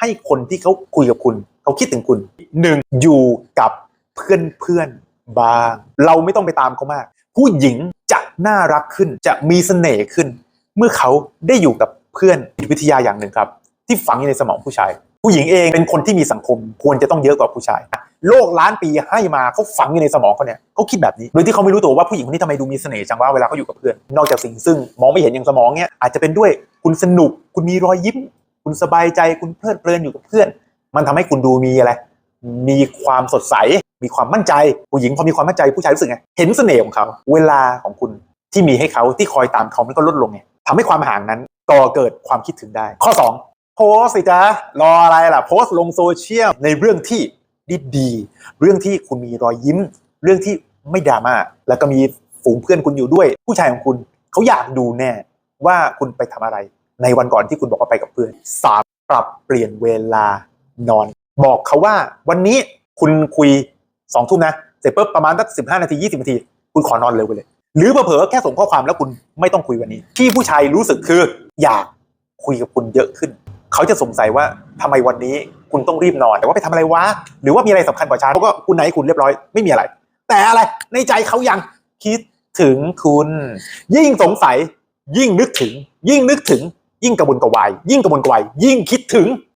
ให้คนที่เขาคุยกับคุณ เขาคิดถึงคุณหนึ่งอยู่กับเพื่อนเพื่อนบาง เราไม่ต้องไปตามเขามาก ผู้หญิงจะน่ารักขึ้นจะมีเสน่ห์ขึ้น เมื่อเขาได้อยู่กับเพื่อนจิตวิทยาอย่างหนึ่งครับ ที่ฝังอยู่ในสมองผู้ชาย ผู้หญิงเองเป็นคนที่มีสังคม ควรจะต้องเยอะกว่าผู้ชายโลกล้านปีให้มาเขาฝังอยู่ในสมองเขาเนี่ยเขาคิดแบบนี้โดยที่เขาไม่รู้ตัวว่าผู้หญิงคนนี้ทำไมดูมีเสน่ห์จังว่าเวลาเขาอยู่กับเพื่อน นอกจากสิ่งซึ่งมองไม่เห็นอย่างสมองเนี่ยอาจจะเป็นด้วยคุณสนุกคุณมีรอยยิ้ม คุณสบายใจคุณเพลิดเพลินอยู่กับเพื่อน มันทำให้คุณดูมีอะไร มีความสดใส มีความมั่นใจ ผู้หญิงพอมีความมั่นใจผู้ชายรู้สึกไง เห็นเสน่ห์ของเขา เวลาของคุณที่มีให้เขาที่คอยตามเขามันก็ลดลงไงทำให้ความห่างนั้นก่อเกิดความคิดถึงได้ ข้อ 2 โพสสิจ๊ะรออะไรล่ะ โพสต์ลงโซเชียลในเรื่องที่ดีๆเรื่องที่คุณมีรอยยิ้ม เรื่องที่ไม่ดราม่าแล้วก็มีฝูงเพื่อนคุณอยู่ด้วย ผู้ชายของคุณเขาอยากดูแน่ว่าคุณไปทำอะไร ในวันก่อนที่คุณบอกว่าไปกับเพื่อนสามปรับเปลี่ยนเวลานอน บอกเขาว่าวันนี้คุณคุยสองทุ่มนะเสร็จปุ๊บประมาณสักสิบห้านาทียี่สิบนาที คุณขอนอนเร็วไปเลย หรือเผลอแค่ส่งข้อความแล้วคุณไม่ต้องคุยวันนี้ ที่ผู้ชายรู้สึกคืออยากคุยกับคุณเยอะขึ้น เขาจะสงสัยว่าทำไมวันนี้คุณต้องรีบนอน แต่ว่าไปทำอะไรวะหรือว่ามีอะไรสำคัญกว่าฉันเขาก็คุณไหนคุณเรียบร้อยไม่มีอะไร แต่อะไรในใจเขายังคิดถึงคุณ ยิ่งสงสัยยิ่งนึกถึง ยิ่งนึกถึง ยิ่งกระวนกระวายยิ่งกระวนกระวายยิ่งคิดถึง